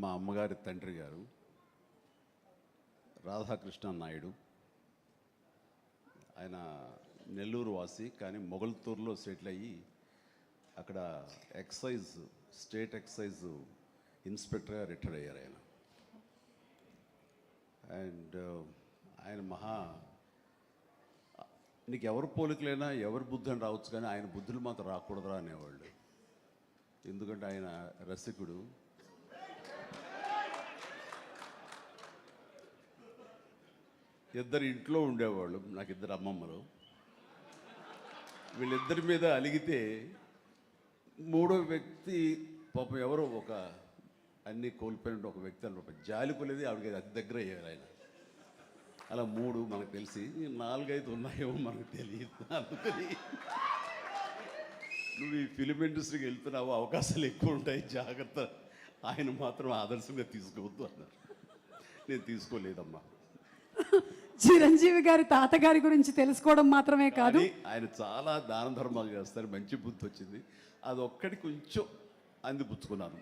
మా అమ్మగారి తండ్రి గారు రాధాకృష్ణ నాయుడు. ఆయన నెల్లూరు వాసి కానీ మొగల్తూరులో సెటిల్ అయ్యి అక్కడ ఎక్సైజ్ స్టేట్ ఎక్సైజ్ ఇన్స్పెక్టర్గా రిటైర్ అయ్యారు ఆయన. అండ్ ఆయన మహా నీకు ఎవరు పోలికలైనా ఎవరి బుద్ధి అని రావచ్చు కానీ ఆయన బుద్ధులు మాత్రం రాకూడదురా అనేవాళ్ళు. ఎందుకంటే ఆయన రసికుడు. ఇద్దరు ఇంట్లో ఉండేవాళ్ళు నాకు ఇద్దరు అమ్మమ్మలు. వీళ్ళిద్దరి మీద అలిగితే మూడో వ్యక్తి పాపం ఎవరో ఒక అన్ని కోల్పోయిన ఒక వ్యక్తి అని జాలి కొలేది ఆవిడకి అతి దగ్గర అయ్యారు ఆయన. అలా మూడు మనకు తెలిసి నాలుగైదు ఉన్నాయేమో మనకు తెలియదు అందుకని నువ్వు ఈ ఫిలిం ఇండస్ట్రీకి వెళ్తున్నావు? అవకాశాలు ఎక్కువ ఉంటాయి జాగ్రత్త. ఆయన మాత్రం ఆదర్శంగా తీసుకోవద్దు అన్నారు. నేను తీసుకోలేదమ్మా. చిరంజీవి గారి తాతగారి గురించి తెలుసుకోవడం మాత్రమే కాదు. ఆయన చాలా దాన ధర్మాలు చేస్తారు మంచి బుద్ధి వచ్చింది. అది ఒక్కటి కొంచెం అందిపుచ్చుకున్నాను